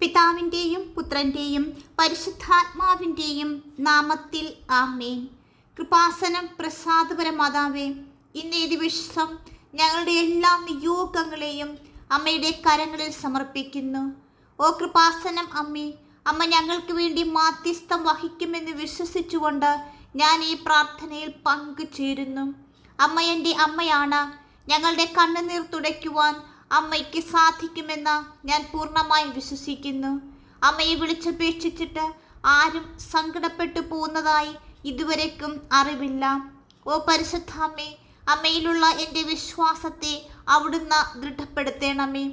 പിതാവിന്റെയും പുത്രന്റെയും പരിശുദ്ധാത്മാവിന്റെയും നാമത്തിൽ ആമേൻ. കൃപാസനം പ്രസാദപര മാതാവേ ഇന്നേ ദിവസം ഞങ്ങളുടെ എല്ലാ നിയോഗങ്ങളെയും അമ്മയുടെ കരങ്ങളിൽ സമർപ്പിക്കുന്നു. ഓ കൃപാസനം അമ്മേ അമ്മ ഞങ്ങൾക്ക് വേണ്ടി മാധ്യസ്ഥം വഹിക്കുമെന്ന് വിശ്വസിച്ചുകൊണ്ട് ഞാൻ ഈ പ്രാർത്ഥനയിൽ പങ്കുചേരുന്നു. അമ്മ എന്റെ അമ്മയാണ് ഞങ്ങളുടെ കണ്ണുനീർ തുടയ്ക്കുവാൻ അമ്മയ്ക്ക് സാധിക്കുമെന്ന് ഞാൻ പൂർണമായും വിശ്വസിക്കുന്നു. അമ്മയെ വിളിച്ചപേക്ഷിച്ചിട്ട് ആരും സങ്കടപ്പെട്ടു പോകുന്നതായി ഇതുവരേക്കും അറിവില്ല. ഓ പരിശുദ്ധാമ്മേ അമ്മയിലുള്ള എന്റെ വിശ്വാസത്തെ അവിടുന്ന് ദൃഢപ്പെടുത്തേണമേ.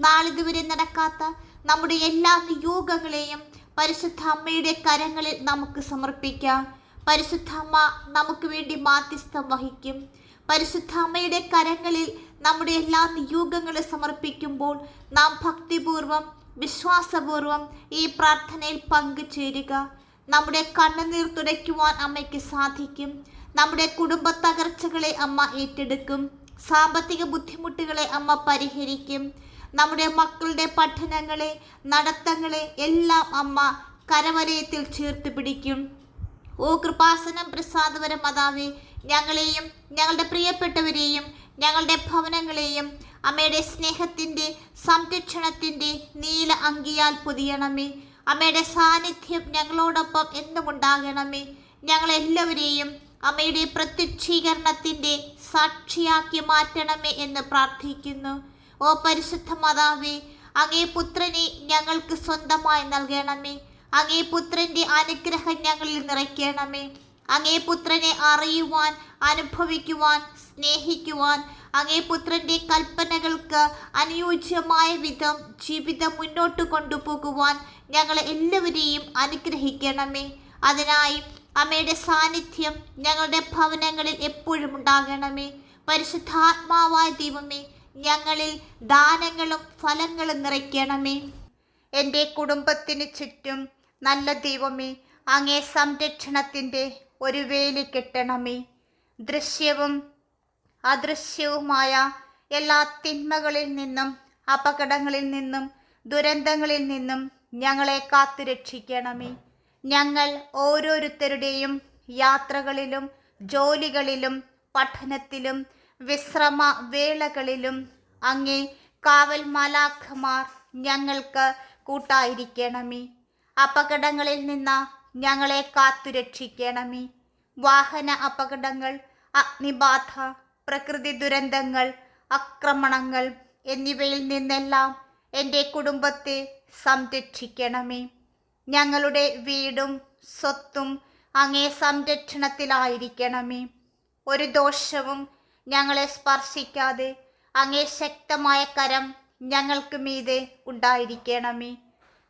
നാളിതുവരെ നടക്കാത്ത നമ്മുടെ എല്ലാ നിയോഗങ്ങളെയും പരിശുദ്ധ അമ്മയുടെ കരങ്ങളിൽ നമുക്ക് സമർപ്പിക്കാം. പരിശുദ്ധ അമ്മ നമുക്ക് വേണ്ടി മാധ്യസ്ഥം വഹിക്കും. പരിശുദ്ധ അമ്മയുടെ കരങ്ങളിൽ നമ്മുടെ എല്ലാ നിയോഗങ്ങളും സമർപ്പിക്കുമ്പോൾ നാം ഭക്തിപൂർവം വിശ്വാസപൂർവം ഈ പ്രാർത്ഥനയിൽ പങ്കുചേരുക. നമ്മുടെ കണ്ണുനീർ തുടയ്ക്കുവാൻ അമ്മയ്ക്ക് സാധിക്കും. നമ്മുടെ കുടുംബ തകർച്ചകളെ അമ്മ ഏറ്റെടുക്കും. സാമ്പത്തിക ബുദ്ധിമുട്ടുകളെ അമ്മ പരിഹരിക്കും. നമ്മുടെ മക്കളുടെ പഠനങ്ങളെ നടത്തങ്ങളെ എല്ലാം അമ്മ കരവലയത്തിൽ ചേർത്ത് പിടിക്കും. ഓ കൃപാസനം പ്രസാദപര മാതാവേ ഞങ്ങളെയും ഞങ്ങളുടെ പ്രിയപ്പെട്ടവരെയും ഞങ്ങളുടെ ഭവനങ്ങളെയും അമ്മയുടെ സ്നേഹത്തിന്റെ സംരക്ഷണത്തിന്റെ നീല അങ്കിയാൽ പൊതിയണമേ. അമ്മയുടെ സാന്നിധ്യം ഞങ്ങളോടൊപ്പം എന്നും ഉണ്ടാകണമേ. ഞങ്ങളെല്ലാവരെയും അമ്മയുടെ പ്രത്യക്ഷീകരണത്തിന്റെ സാക്ഷിയാക്കി മാറ്റണമേ എന്ന് പ്രാർത്ഥിക്കുന്നു. ഓ പരിശുദ്ധ മാതാവേ അങ്ങേ പുത്രനെ ഞങ്ങൾക്ക് സ്വന്തമായി നൽകണമേ. അങ്ങേ പുത്രന്റെ അനുഗ്രഹം ഞങ്ങളിൽ നിറയ്ക്കണമേ. അങ്ങേ പുത്രനെ അറിയുവാൻ അനുഭവിക്കുവാൻ സ്നേഹിക്കുവാൻ അങ്ങേ പുത്രന്റെ കൽപ്പനകൾക്ക് അനുയോജ്യമായ വിധം ജീവിതം മുന്നോട്ട് കൊണ്ടുപോകുവാൻ ഞങ്ങളെ എല്ലാവരെയും അനുഗ്രഹിക്കണമേ. അതിനായി അമ്മയുടെ സാന്നിധ്യം ഞങ്ങളുടെ ഭവനങ്ങളിൽ എപ്പോഴും ഉണ്ടാകണമേ. പരിശുദ്ധാത്മാവായ ദൈവമേ ഞങ്ങളിൽ ദാനങ്ങളും ഫലങ്ങളും നിറയ്ക്കണമേ. എന്റെ കുടുംബത്തിന് ചുറ്റും നല്ല ദൈവമേ അങ്ങേ സംരക്ഷണത്തിന്റെ ഒരു വേലി കെട്ടണമേ. ദൃശ്യവും അദൃശ്യവുമായ എല്ലാ തിന്മകളിൽ നിന്നും അപകടങ്ങളിൽ നിന്നും ദുരന്തങ്ങളിൽ നിന്നും ഞങ്ങളെ കാത്തു രക്ഷിക്കണമേ. ഞങ്ങൾ ഓരോരുത്തരുടെയും യാത്രകളിലും ജോലികളിലും പഠനത്തിലും വിശ്രമ വേളകളിലും അങ്ങേ കാവൽ മാലാഖമാർ ഞങ്ങൾക്ക് കൂട്ടായിരിക്കണമേ. അപകടങ്ങളിൽ നിന്ന് ഞങ്ങളെ കാത്തുരക്ഷിക്കണമേ. വാഹന അപകടങ്ങൾ അഗ്നിബാധ പ്രകൃതി ദുരന്തങ്ങൾ ആക്രമണങ്ങൾ എന്നിവയിൽ നിന്നെല്ലാം എന്റെ കുടുംബത്തെ സംരക്ഷിക്കണമേ. ഞങ്ങളുടെ വീടും സ്വത്തും അങ്ങേ സംരക്ഷണത്തിലായിരിക്കണമേ. ഒരു ദോഷവും ഞങ്ങളെ സ്പർശിക്കാതെ അങ്ങേ ശക്തമായ കരം ഞങ്ങൾക്ക് മീതെ ഉണ്ടായിരിക്കണമേ.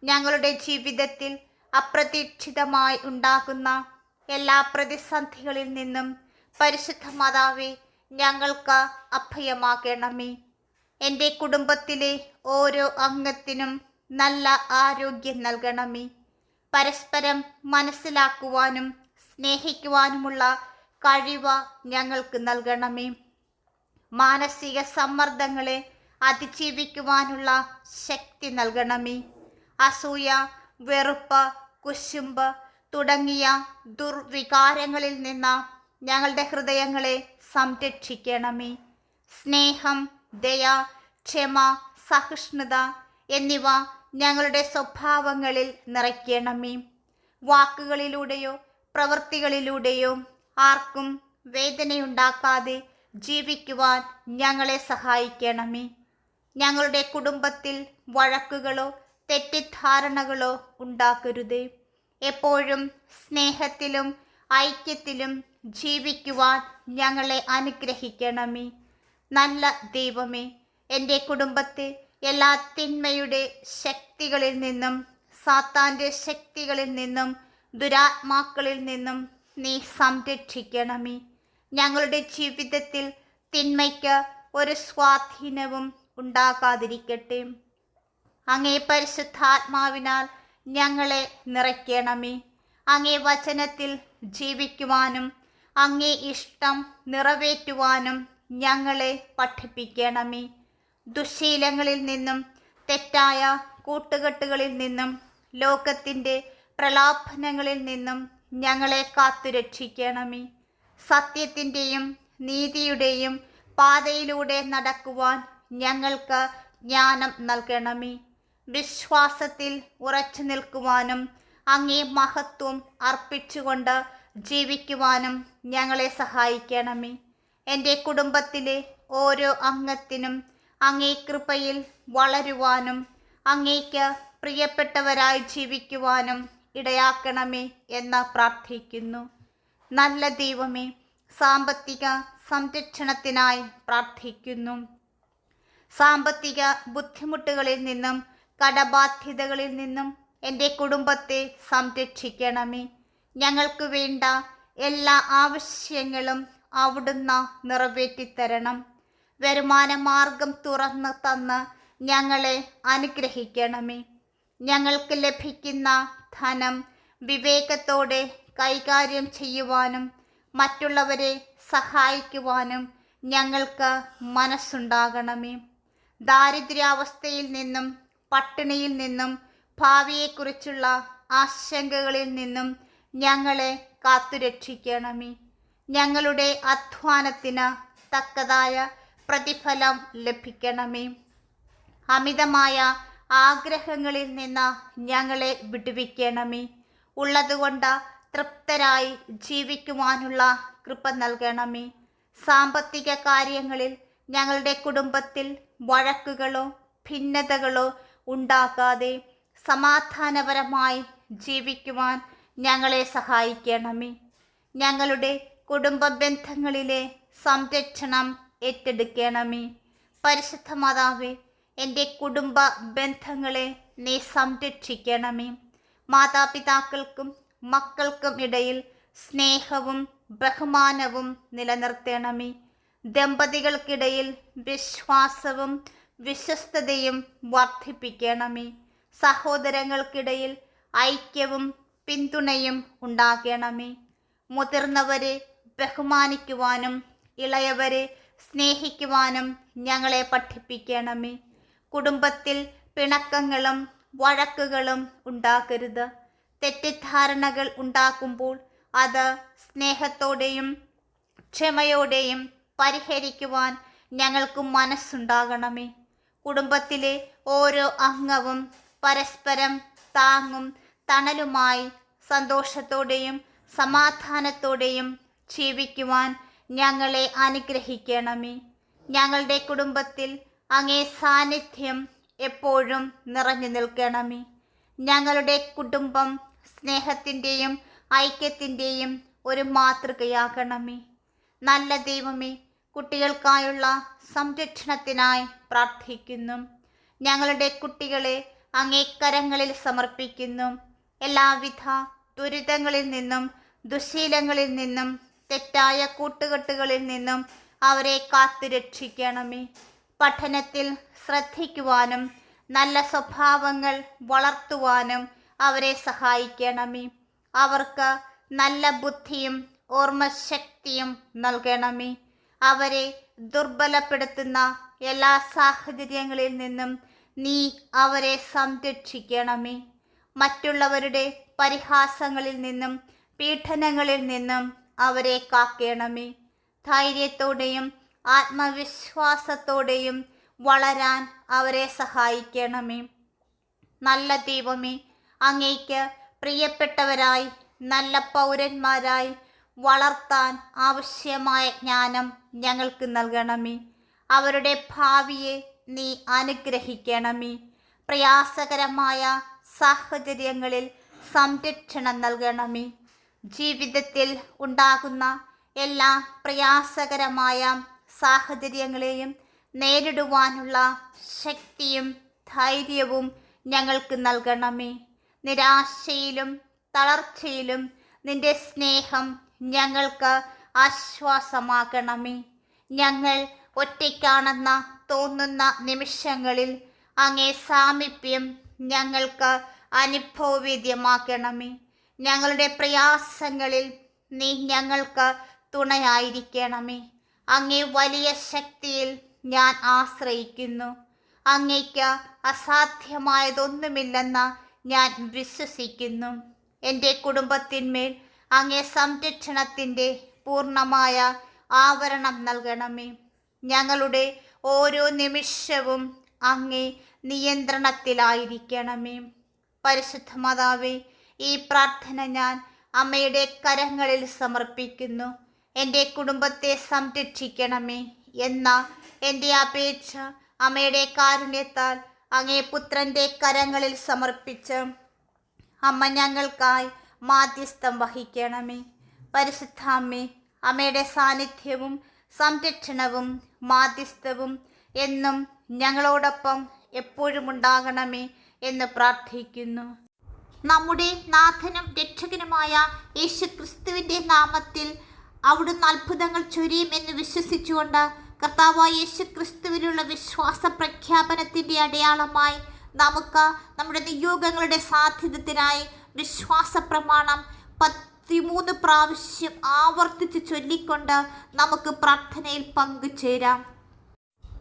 ഞങ്ങളുടെ ജീവിതത്തിൽ അപ്രതീക്ഷിതമായി ഉണ്ടാകുന്ന എല്ലാ പ്രതിസന്ധികളിൽ നിന്നും പരിശുദ്ധ മാതാവെ ഞങ്ങൾക്ക് അഭയമാകണമേ. എന്റെ കുടുംബത്തിലെ ഓരോ അംഗത്തിനും നല്ല ആരോഗ്യം നൽകണമേ. പരസ്പരം മനസ്സിലാക്കുവാനും സ്നേഹിക്കുവാനുമുള്ള കഴിവ് ഞങ്ങൾക്ക് നൽകണമേ. മാനസിക സമ്മർദ്ദങ്ങളെ അതിജീവിക്കുവാനുള്ള ശക്തി നൽകണമേ. അസൂയ വെറുപ്പ് കുശുമ്പ് തുടങ്ങിയ ദുർവികാരങ്ങളിൽ നിന്ന് ഞങ്ങളുടെ ഹൃദയങ്ങളെ സംരക്ഷിക്കണമേ. സ്നേഹം ദയ ക്ഷമ സഹിഷ്ണുത എന്നിവ ഞങ്ങളുടെ സ്വഭാവങ്ങളിൽ നിറയ്ക്കണമേ. വാക്കുകളിലൂടെയോ പ്രവൃത്തികളിലൂടെയോ ആർക്കും വേദനയുണ്ടാക്കാതെ ജീവിക്കുവാൻ ഞങ്ങളെ സഹായിക്കണമേ. ഞങ്ങളുടെ കുടുംബത്തിൽ വഴക്കുകളോ തെറ്റിദ്ധാരണകളോ ഉണ്ടാക്കരുതേ. എപ്പോഴും സ്നേഹത്തിലും ഐക്യത്തിലും ജീവിക്കുവാൻ ഞങ്ങളെ അനുഗ്രഹിക്കണമേ. നല്ല ദൈവമേ എന്റെ കുടുംബത്തെ എല്ലാ തിന്മയുടെ ശക്തികളിൽ നിന്നും സാത്താന്റെ ശക്തികളിൽ നിന്നും ദുരാത്മാക്കളിൽ നിന്നും നീ സംരക്ഷിക്കണമേ. ഞങ്ങളുടെ ജീവിതത്തിൽ തിന്മയ്ക്ക് ഒരു സ്വാധീനവും ഉണ്ടാകാതിരിക്കട്ടെ. അങ്ങേ പരിശുദ്ധാത്മാവിനാൽ ഞങ്ങളെ നിറയ്ക്കണമേ. അങ്ങേ വചനത്തിൽ ജീവിക്കുവാനും അങ്ങേ ഇഷ്ടം നിറവേറ്റുവാനും ഞങ്ങളെ പഠിപ്പിക്കണമേ. ദുശീലങ്ങളിൽ നിന്നും തെറ്റായ കൂട്ടുകെട്ടുകളിൽ നിന്നും ലോകത്തിന്റെ പ്രലാപനങ്ങളിൽ നിന്നും ഞങ്ങളെ കാത്തുരക്ഷിക്കണമേ. സത്യത്തിന്റെയും നീതിയുടെയും പാതയിലൂടെ നടക്കുവാൻ ഞങ്ങൾക്ക് ജ്ഞാനം നൽകണമേ. വിശ്വാസത്തിൽ ഉറച്ചു നിൽക്കുവാനും അങ്ങേ മഹത്വം അർപ്പിച്ചുകൊണ്ട് ജീവിക്കുവാനും ഞങ്ങളെ സഹായിക്കണമേ. എന്റെ കുടുംബത്തിലെ ഓരോ അംഗത്തിനും അങ്ങേ കൃപയിൽ വളരുവാനും അങ്ങേക്ക് പ്രിയപ്പെട്ടവരായി ജീവിക്കുവാനും ഇടയാക്കണമേ എന്ന് പ്രാർത്ഥിക്കുന്നു. നല്ല ദൈവമേ സാമ്പത്തിക സംരക്ഷണത്തിനായി പ്രാർത്ഥിക്കുന്നു. സാമ്പത്തിക ബുദ്ധിമുട്ടുകളിൽ നിന്നും കടബാധ്യതകളിൽ നിന്നും എന്റെ കുടുംബത്തെ സംരക്ഷിക്കണമേ. ഞങ്ങൾക്ക് വേണ്ട എല്ലാ ആവശ്യങ്ങളും അവിടുന്ന് നിറവേറ്റിത്തരണം. വരുമാന മാർഗം തുറന്ന് തന്ന് ഞങ്ങളെ അനുഗ്രഹിക്കണമേ. ഞങ്ങൾക്ക് ലഭിക്കുന്ന ധനം വിവേകത്തോടെ കൈകാര്യം ചെയ്യുവാനും മറ്റുള്ളവരെ സഹായിക്കുവാനും ഞങ്ങൾക്ക് മനസ്സുണ്ടാകണമേ. ദാരിദ്ര്യാവസ്ഥയിൽ നിന്നും പട്ടിണിയിൽ നിന്നും ഭാവിയെക്കുറിച്ചുള്ള ആശങ്കകളിൽ നിന്നും ഞങ്ങളെ കാത്തുരക്ഷിക്കണമേ. ഞങ്ങളുടെ അധ്വാനത്തിന് തക്കതായ പ്രതിഫലം ലഭിക്കണമേ. അമിതമായ ആഗ്രഹങ്ങളിൽ നിന്ന് ഞങ്ങളെ വിടുവിക്കണമേ. ഉള്ളതുകൊണ്ട് തൃപ്തരായി ജീവിക്കുവാനുള്ള കൃപ നൽകണമേ. സാമ്പത്തിക കാര്യങ്ങളിൽ ഞങ്ങളുടെ കുടുംബത്തിൽ വഴക്കുകളോ ഭിന്നതകളോ ഉണ്ടാകാതെ സമാധാനപരമായി ജീവിക്കുവാൻ ഞങ്ങളെ സഹായിക്കണമേ. ഞങ്ങളുടെ കുടുംബ ബന്ധങ്ങളിലെ സംരക്ഷണം ഏറ്റെടുക്കണമേ. പരിശുദ്ധ മാതാവേ എന്റെ കുടുംബ ബന്ധങ്ങളെ നീ സംരക്ഷിക്കണമേ. മാതാപിതാക്കൾക്കും മക്കൾക്കും ഇടയിൽ സ്നേഹവും ബഹുമാനവും നിലനിർത്തണമേ. ദമ്പതികൾക്കിടയിൽ വിശ്വാസവും വിശ്വസ്തതയും വർദ്ധിപ്പിക്കണമേ. സഹോദരങ്ങൾക്കിടയിൽ ഐക്യവും പിന്തുണയും ഉണ്ടാകണമേ. മുതിർന്നവരെ ബഹുമാനിക്കുവാനും ഇളയവരെ സ്നേഹിക്കുവാനും ഞങ്ങളെ പഠിപ്പിക്കണമേ. കുടുംബത്തിൽ പിണക്കങ്ങളും വഴക്കുകളും ഉണ്ടാക്കരുത് തെറ്റിദ്ധാരണകൾ ഉണ്ടാക്കുമ്പോൾ അത് സ്നേഹത്തോടെയും ക്ഷമയോടെയും പരിഹരിക്കുവാൻ ഞങ്ങൾക്ക് മനസ്സുണ്ടാകണമേ. കുടുംബത്തിലെ ഓരോ അംഗവും പരസ്പരം താങ്ങും തണലുമായി സന്തോഷത്തോടെയും സമാധാനത്തോടെയും ജീവിക്കുവാൻ ഞങ്ങളെ അനുഗ്രഹിക്കണമേ. ഞങ്ങളുടെ കുടുംബത്തിൽ അങ്ങേ സാന്നിധ്യം എപ്പോഴും നിറഞ്ഞു നിൽക്കണമേ. ഞങ്ങളുടെ കുടുംബം സ്നേഹത്തിന്റെയും ഐക്യത്തിന്റെയും ഒരു മാതൃകയാകണമേ. നല്ല ദൈവമേ കുട്ടികൾക്കായുള്ള സംരക്ഷണത്തിനായി പ്രാർത്ഥിക്കുന്നു. ഞങ്ങളുടെ കുട്ടികളെ അങ്ങേക്കരങ്ങളിൽ സമർപ്പിക്കുന്നു. എല്ലാവിധ ദുരിതങ്ങളിൽ നിന്നും ദുശീലങ്ങളിൽ നിന്നും തെറ്റായ കൂട്ടുകെട്ടുകളിൽ നിന്നും അവരെ കാത്തുരക്ഷിക്കണമേ പഠനത്തിൽ ശ്രദ്ധിക്കുവാനും നല്ല സ്വഭാവങ്ങൾ വളർത്തുവാനും അവരെ സഹായിക്കണമേ. അവർക്ക് നല്ല ബുദ്ധിയും ഓർമ്മശക്തിയും നൽകണമേ. അവരെ ദുർബലപ്പെടുത്തുന്ന എല്ലാ സാഹചര്യങ്ങളിൽ നിന്നും നീ അവരെ സംരക്ഷിക്കണമേ. മറ്റുള്ളവരുടെ പരിഹാസങ്ങളിൽ നിന്നും പീഡനങ്ങളിൽ നിന്നും അവരെ കാക്കണമേ. ധൈര്യത്തോടെയും ആത്മവിശ്വാസത്തോടെയും വളരാൻ അവരെ സഹായിക്കണമേ. നല്ല ദൈവമേ അങ്ങേക്ക് പ്രിയപ്പെട്ടവരായി നല്ല പൗരന്മാരായി വളർത്താൻ ആവശ്യമായ ജ്ഞാനം ഞങ്ങൾക്ക് നൽകണമേ. അവരുടെ ഭാവിയെ നീ അനുഗ്രഹിക്കണമേ. പ്രയാസകരമായ സാഹചര്യങ്ങളിൽ സംരക്ഷണം നൽകണമേ. ജീവിതത്തിൽ ഉണ്ടാകുന്ന എല്ലാ പ്രയാസകരമായ സാഹചര്യങ്ങളെയും നേരിടുവാനുള്ള ശക്തിയും ധൈര്യവും ഞങ്ങൾക്ക് നൽകണമേ. നിരാശയിലും തളർച്ചയിലും നിന്റെ സ്നേഹം ഞങ്ങൾക്ക് ആശ്വാസമാകണമേ ഞങ്ങൾ ഒറ്റയ്ക്കാണെന്ന തോന്നുന്ന നിമിഷങ്ങളിൽ അങ്ങേ സാമീപ്യം ഞങ്ങൾക്ക് അനുഭവവേദ്യമാക്കണമേ. ഞങ്ങളുടെ പ്രയാസങ്ങളിൽ നീ ഞങ്ങൾക്ക് തുണയായിരിക്കണമേ. അങ്ങേ വലിയ ശക്തിയിൽ ഞാൻ ആശ്രയിക്കുന്നു. അങ്ങയ്ക്ക് അസാധ്യമായതൊന്നുമില്ലെന്ന് ഞാൻ വിശ്വസിക്കുന്നു. എന്റെ കുടുംബത്തിന്മേൽ അങ്ങേ സംരക്ഷണത്തിന്റെ പൂർണമായ ആവരണം നൽകണമേ. ഞങ്ങളുടെ ഓരോ നിമിഷവും അങ്ങേ നിയന്ത്രണത്തിലായിരിക്കണമേ. പരിശുദ്ധ മാതാവേ ഈ പ്രാർത്ഥന ഞാൻ അമ്മയുടെ കരങ്ങളിൽ സമർപ്പിക്കുന്നു. എന്റെ കുടുംബത്തെ സംരക്ഷിക്കണമേ എന്ന എന്റെ അപേക്ഷ അമ്മയുടെ കാരുണ്യത്താൽ അങ്ങേ പുത്രന്റെ കരങ്ങളിൽ സമർപ്പിച്ച് അമ്മ ഞങ്ങൾക്കായി മാധ്യസ്ഥം വഹിക്കണമേ. പരിശുദ്ധ അമ്മേ അമ്മയുടെ സാന്നിധ്യവും സംരക്ഷണവും മാധ്യസ്ഥവും എന്നും ഞങ്ങളോടൊപ്പം എപ്പോഴും ഉണ്ടാകണമേ എന്ന് പ്രാർത്ഥിക്കുന്നു. നമ്മുടെ നാഥനും രക്ഷകനുമായ യേശു ക്രിസ്തുവിന്റെ നാമത്തിൽ അവിടുന്ന് അത്ഭുതങ്ങൾ ചൊരിയും എന്ന് വിശ്വസിച്ചുകൊണ്ട് കർത്താവായ യേശു ക്രിസ്തുവിലുള്ള വിശ്വാസ പ്രഖ്യാപനത്തിന്റെ അടയാളമായി നമുക്ക് നമ്മുടെ നിയോഗങ്ങളുടെ സാധ്യതത്തിനായി വിശ്വാസ പ്രമാണം പത്തിമൂന്ന് പ്രാവശ്യം ആവർത്തിച്ച് ചൊല്ലിക്കൊണ്ട് നമുക്ക് പ്രാർത്ഥനയിൽ പങ്കുചേരാം.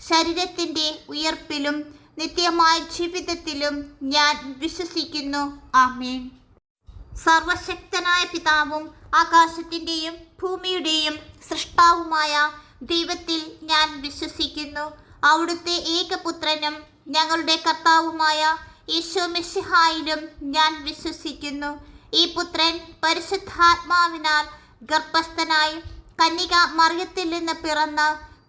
ശരീരത്തിന്റെ ഉയർപ്പിലും നിത്യമായ ജീവിതത്തിലും ഞാൻ വിശ്വസിക്കുന്നു. ആമേൻ. സർവശക്തനായ പിതാവും ആകാശത്തിന്റെയും ഭൂമിയുടെയും സൃഷ്ടാവുമായ ദൈവത്തിൽ ഞാൻ വിശ്വസിക്കുന്നു. അവിടുത്തെ ഏകപുത്രനും ഞങ്ങളുടെ കർത്താവുമായ ഈശോ മിശിഹായിലും ഞാൻ വിശ്വസിക്കുന്നു. ഈ പുത്രൻ പരിശുദ്ധാത്മാവിനാൽ ഗർഭസ്ഥനായി കന്യക മറിയത്തിൽ നിന്ന് പിറന്ന്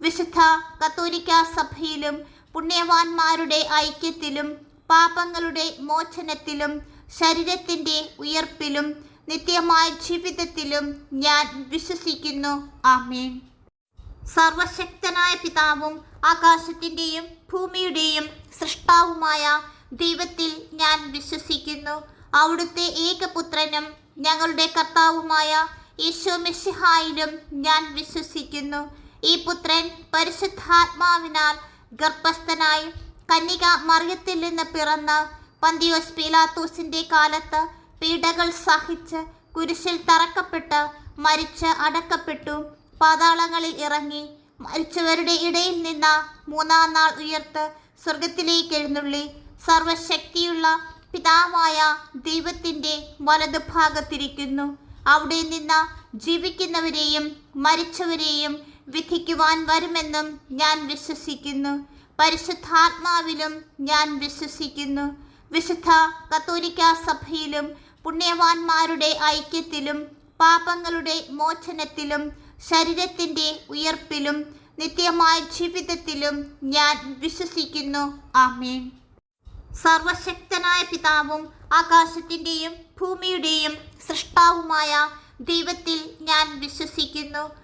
വിശുദ്ധ കത്തോലിക്ക സഭയിലും പുണ്യവാന്മാരുടെ ഐക്യത്തിലും പാപങ്ങളുടെ മോചനത്തിലും ശരീരത്തിന്റെ ഉയർപ്പിലും നിത്യമായ ജീവിതത്തിലും ഞാൻ വിശ്വസിക്കുന്നു. ആമേൻ. സർവശക്തനായ പിതാവും ആകാശത്തിന്റെയും ഭൂമിയുടെയും സൃഷ്ടാവുമായ ദൈവത്തിൽ ഞാൻ വിശ്വസിക്കുന്നു. അവിടുത്തെ ഏകപുത്രനും ഞങ്ങളുടെ കർത്താവുമായ ഈശോ മിശിഹായിലും ഞാൻ വിശ്വസിക്കുന്നു. ഈ പുത്രൻ പരിശുദ്ധാത്മാവിനാൽ ഗർഭസ്ഥനായി കന്യക മറിയത്തിൽ നിന്ന് പിറന്ന് പന്തിയോസ് പീലാത്തൂസിന്റെ കാലത്ത് പീഡകൾ സഹിച്ച് കുരിശിൽ തറക്കപ്പെട്ട് മരിച്ച് അടക്കപ്പെട്ടു. പാതാളങ്ങളിൽ ഇറങ്ങി മരിച്ചവരുടെ ഇടയിൽ നിന്ന് മൂന്നാം നാൾ ഉയർത്ത് സ്വർഗത്തിലേക്ക് എഴുന്നള്ളി. സർവശക്തിയുള്ള പിതാവായ ദൈവത്തിന്റെ വലതുഭാഗത്തിരിക്കുന്നു. അവിടെ നിന്ന് ജീവിക്കുന്നവരെയും മരിച്ചവരെയും വിധിക്കുവാൻ വരുമെന്നും ഞാൻ വിശ്വസിക്കുന്നു. പരിശുദ്ധാത്മാവിലും ഞാൻ വിശ്വസിക്കുന്നു. വിശുദ്ധ കത്തോലിക്ക സഭയിലും പുണ്യവാന്മാരുടെ ഐക്യത്തിലും പാപങ്ങളുടെ മോചനത്തിലും ശരീരത്തിന്റെ ഉയർപ്പിലും നിത്യമായ ജീവിതത്തിലും ഞാൻ വിശ്വസിക്കുന്നു. ആമേൻ. സർവശക്തനായ പിതാവും ആകാശത്തിന്റെയും ഭൂമിയുടെയും സൃഷ്ടാവുമായ ദൈവത്തിൽ ഞാൻ വിശ്വസിക്കുന്നു.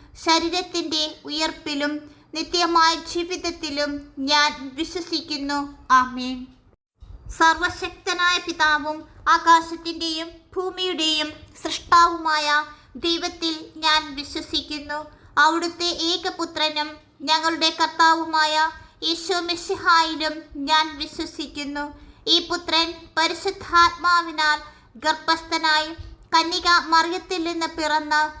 ശരീരത്തിന്റെ ഉയർപ്പിലും നിത്യമായ ജീവിതത്തിലും ഞാൻ വിശ്വസിക്കുന്നു. ആമേൻ. സർവശക്തനായ പിതാവും ആകാശത്തിന്റെയും ഭൂമിയുടെയും സൃഷ്ടാവുമായ ദൈവത്തിൽ ഞാൻ വിശ്വസിക്കുന്നു. അവിടുത്തെ ഏകപുത്രനും ഞങ്ങളുടെ കർത്താവുമായ ഈശോ മിശിഹായിലും ഞാൻ വിശ്വസിക്കുന്നു. ഈ പുത്രൻ പരിശുദ്ധാത്മാവിനാൽ ഗർഭസ്ഥനായി കന്യക മറിയത്തിൽ നിന്ന് പിറന്ന്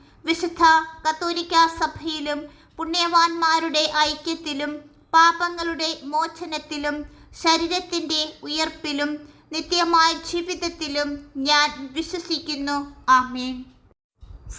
വിശുദ്ധ കത്തോലിക്ക സഭയിലും പുണ്യവാന്മാരുടെ ഐക്യത്തിലും പാപങ്ങളുടെ മോചനത്തിലും ശരീരത്തിന്റെ ഉയർപ്പിലും നിത്യമായ ജീവിതത്തിലും ഞാൻ വിശ്വസിക്കുന്നു. ആമേൻ.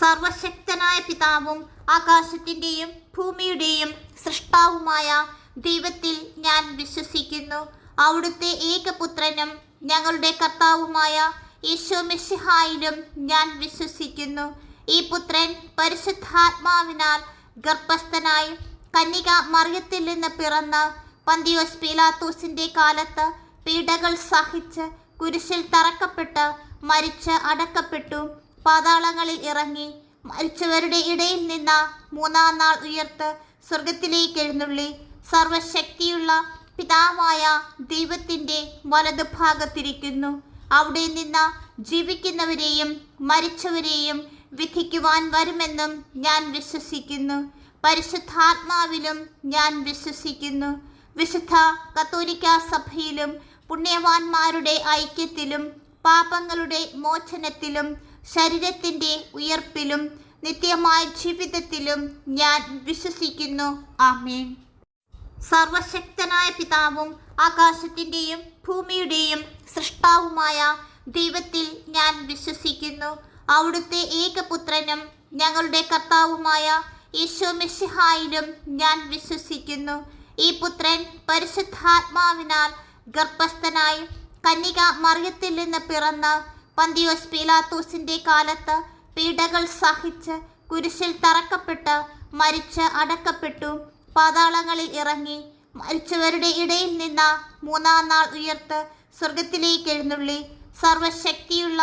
സർവശക്തനായ പിതാവും ആകാശത്തിന്റെയും ഭൂമിയുടെയും സൃഷ്ടാവുമായ ദൈവത്തിൽ ഞാൻ വിശ്വസിക്കുന്നു. അവിടുത്തെ ഏകപുത്രനും ഞങ്ങളുടെ കർത്താവുമായ ഈശോ മിശിഹായിലും ഞാൻ വിശ്വസിക്കുന്നു. ഈ പുത്രൻ പരിശുദ്ധാത്മാവിനാൽ ഗർഭസ്ഥനായി കന്യക മറിയത്തിൽ നിന്ന് പിറന്ന് പന്തിയോസ് പീലാത്തൂസിന്റെ കാലത്ത് പീഡകൾ സഹിച്ച് കുരിശിൽ തറക്കപ്പെട്ട് മരിച്ച് അടക്കപ്പെട്ടു. പാതാളങ്ങളിൽ ഇറങ്ങി മരിച്ചവരുടെ ഇടയിൽ നിന്ന മൂന്നാം നാൾ ഉയർത്ത് സ്വർഗത്തിലേക്ക് എഴുന്നള്ളി. സർവശക്തിയുള്ള പിതാവായ ദൈവത്തിന്റെ വലതുഭാഗത്തിരിക്കുന്നു. അവിടെ നിന്ന് ജീവിക്കുന്നവരെയും മരിച്ചവരെയും വിധിക്കുവാൻ വരുമെന്നും ഞാൻ വിശ്വസിക്കുന്നു. പരിശുദ്ധാത്മാവിലും ഞാൻ വിശ്വസിക്കുന്നു. വിശുദ്ധ കത്തോലിക്ക സഭയിലും പുണ്യവാന്മാരുടെ ഐക്യത്തിലും പാപങ്ങളുടെ മോചനത്തിലും ശരീരത്തിന്റെ ഉയർപ്പിലും നിത്യമായ ജീവിതത്തിലും ഞാൻ വിശ്വസിക്കുന്നു. ആമേൻ. സർവശക്തനായ പിതാവും ആകാശത്തിന്റെയും ഭൂമിയുടെയും സൃഷ്ടാവുമായ ദൈവത്തിൽ ഞാൻ വിശ്വസിക്കുന്നു. അവിടുത്തെ ഏകപുത്രനും ഞങ്ങളുടെ കർത്താവുമായ ഈശോ മിശിഹായിലും ഞാൻ വിശ്വസിക്കുന്നു. ഈ പുത്രൻ പരിശുദ്ധാത്മാവിനാൽ ഗർഭസ്ഥനായി കന്യക മറിയത്തിൽ നിന്ന് പിറന്ന് പന്തിയോസ് പീലാത്തൂസിന്റെ കാലത്ത് പീഡകൾ സഹിച്ച് കുരിശിൽ തറക്കപ്പെട്ട് മരിച്ച് അടക്കപ്പെട്ടു. പാതാളങ്ങളിൽ ഇറങ്ങി മരിച്ചവരുടെ ഇടയിൽ നിന്ന മൂന്നാം നാൾ ഉയർത്ത് സ്വർഗത്തിലേക്ക് എഴുന്നള്ളി. സർവശക്തിയുള്ള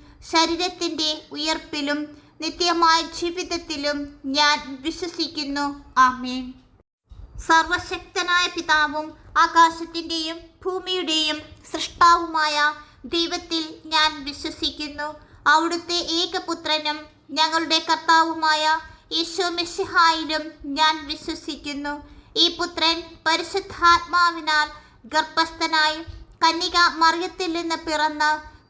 ശരീരത്തിന്റെ ഉയർപ്പിലും നിത്യമായ ജീവിതത്തിലും ഞാൻ വിശ്വസിക്കുന്നു. ആമേൻ. സർവശക്തനായ പിതാവും ആകാശത്തിന്റെയും ഭൂമിയുടെയും സൃഷ്ടാവുമായ ദൈവത്തിൽ ഞാൻ വിശ്വസിക്കുന്നു. അവിടുത്തെ ഏകപുത്രനും ഞങ്ങളുടെ കർത്താവുമായ യേശോ മിശിഹായിലും ഞാൻ വിശ്വസിക്കുന്നു. ഈ പുത്രൻ പരിശുദ്ധാത്മാവിനാൽ ഗർഭസ്ഥനായി കന്യക മറിയത്തിൽ നിന്ന് പിറന്ന്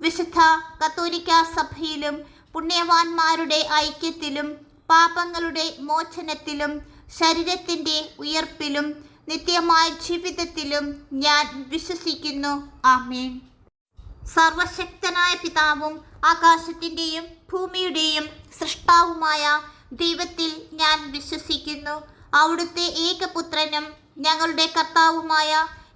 വിശുദ്ധ കത്തോലിക്ക സഭയിലും പുണ്യവാന്മാരുടെ ഐക്യത്തിലും പാപങ്ങളുടെ മോചനത്തിലും ശരീരത്തിന്റെ ഉയർപ്പിലും നിത്യമായ ജീവിതത്തിലും ഞാൻ വിശ്വസിക്കുന്നു. ആമേൻ. സർവശക്തനായ പിതാവും ആകാശത്തിന്റെയും ഭൂമിയുടെയും സൃഷ്ടാവുമായ ദൈവത്തിൽ ഞാൻ വിശ്വസിക്കുന്നു. അവിടുത്തെ ഏകപുത്രനും ഞങ്ങളുടെ കർത്താവുമായ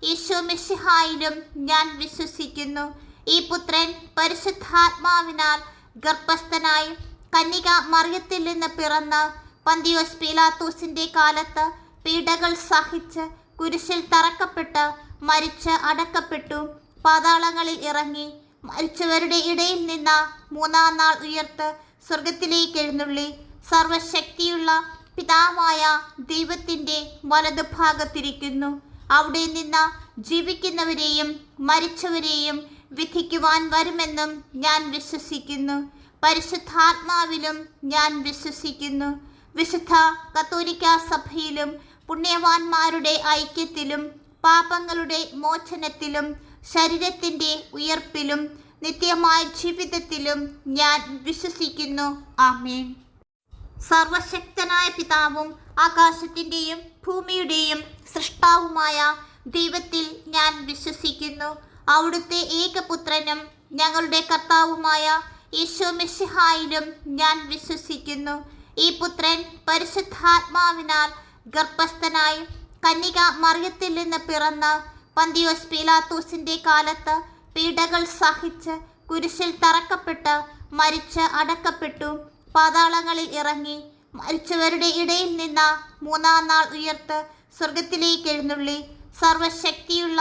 യേശോ മെസ്സിഹായിലും ഞാൻ വിശ്വസിക്കുന്നു. ഈ പുത്രൻ പരിശുദ്ധാത്മാവിനാൽ ഗർഭസ്ഥനായി കന്യക മറിയത്തിൽ നിന്ന് പിറന്ന് പന്തിയോസ് പീലാത്തൂസിന്റെ കാലത്ത് പീഡകൾ സഹിച്ച് കുരിശിൽ തറക്കപ്പെട്ട് മരിച്ച് അടക്കപ്പെട്ടു. പാതാളങ്ങളിൽ ഇറങ്ങി മരിച്ചവരുടെ ഇടയിൽ നിന്ന് മൂന്നാം നാൾ ഉയർത്ത് സ്വർഗത്തിലേക്ക് എഴുന്നള്ളി. സർവശക്തിയുള്ള പിതാവായ ദൈവത്തിന്റെ വലതുഭാഗത്തിരിക്കുന്നു. അവിടെ നിന്ന് ജീവിക്കുന്നവരെയും മരിച്ചവരെയും വിധിക്കുവാൻ വരുമെന്നും ഞാൻ വിശ്വസിക്കുന്നു. പരിശുദ്ധാത്മാവിലും ഞാൻ വിശ്വസിക്കുന്നു. വിശുദ്ധ കത്തോലിക്ക സഭയിലും പുണ്യവാന്മാരുടെ ഐക്യത്തിലും പാപങ്ങളുടെ മോചനത്തിലും ശരീരത്തിന്റെ ഉയർപ്പിലും നിത്യമായ ജീവിതത്തിലും ഞാൻ വിശ്വസിക്കുന്നു. ആമേൻ. സർവശക്തനായ പിതാവും ആകാശത്തിന്റെയും ഭൂമിയുടെയും സൃഷ്ടാവുമായ ദൈവത്തിൽ ഞാൻ വിശ്വസിക്കുന്നു. അവിടുത്തെ ഏകപുത്രനും ഞങ്ങളുടെ കർത്താവുമായ യേശോ മെസ്സിഹായിലും ഞാൻ വിശ്വസിക്കുന്നു. ഈ പുത്രൻ പരിശുദ്ധാത്മാവിനാൽ ഗർഭസ്ഥനായി കന്യക മറിയത്തിൽ നിന്ന് പിറന്ന് പന്തിയോസ് പീലാത്തൂസിന്റെ കാലത്ത് പീഡകൾ സഹിച്ച് കുരിശിൽ തറക്കപ്പെട്ട് മരിച്ച് അടക്കപ്പെട്ടു. പാതാളങ്ങളിൽ ഇറങ്ങി മരിച്ചവരുടെ ഇടയിൽ നിന്ന് മൂന്നാം നാൾ ഉയർത്ത് സ്വർഗത്തിലേക്ക് എഴുന്നള്ളി. സർവശക്തിയുള്ള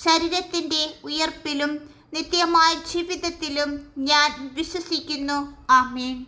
ശരീരത്തിന്റെ ഉയർപ്പിലും നിത്യമായ ജീവിതത്തിലും ഞാൻ വിശ്വസിക്കുന്നു. ആമേൻ.